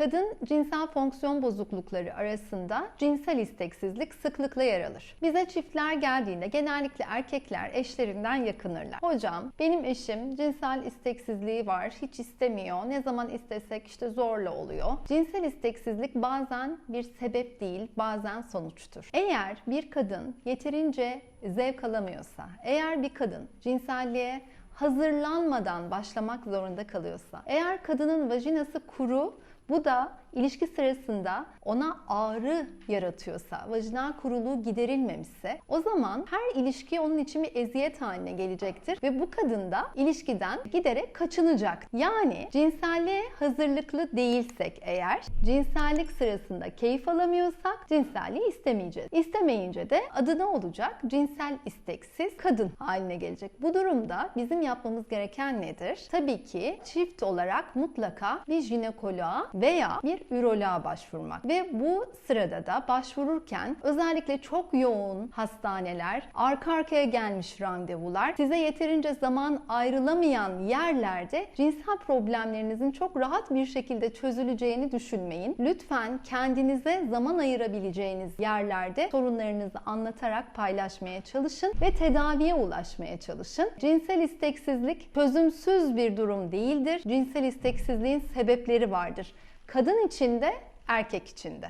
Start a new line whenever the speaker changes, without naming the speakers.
Kadın cinsel fonksiyon bozuklukları arasında cinsel isteksizlik sıklıkla yer alır. Bize çiftler geldiğinde genellikle erkekler eşlerinden yakınırlar. Hocam benim eşim cinsel isteksizliği var, hiç istemiyor. Ne zaman istesek işte zorla oluyor. Cinsel isteksizlik bazen bir sebep değil, bazen sonuçtur. Eğer bir kadın yeterince zevk alamıyorsa, eğer bir kadın cinselliğe hazırlanmadan başlamak zorunda kalıyorsa, eğer kadının vajinası kuru, bu da ilişki sırasında ona ağrı yaratıyorsa, vajinal kuruluğu giderilmemişse o zaman her ilişki onun için bir eziyet haline gelecektir ve bu kadın da ilişkiden giderek kaçınacak. Yani cinselliğe hazırlıklı değilsek eğer, cinsellik sırasında keyif alamıyorsak cinselliği istemeyeceğiz. İstemeyince de adı ne olacak? Cinsel isteksiz kadın haline gelecek. Bu durumda bizim yapmamız gereken nedir? Tabii ki çift olarak mutlaka bir jinekoloğa veya bir üroloğa başvurmak. Ve bu sırada da başvururken özellikle çok yoğun hastaneler, arka arkaya gelmiş randevular, size yeterince zaman ayrılamayan yerlerde cinsel problemlerinizin çok rahat bir şekilde çözüleceğini düşünmeyin. Lütfen kendinize zaman ayırabileceğiniz yerlerde sorunlarınızı anlatarak paylaşmaya çalışın ve tedaviye ulaşmaya çalışın. Cinsel isteksizlik çözümsüz bir durum değildir. Cinsel isteksizliğin sebepleri vardır. Kadın için de, erkek için de.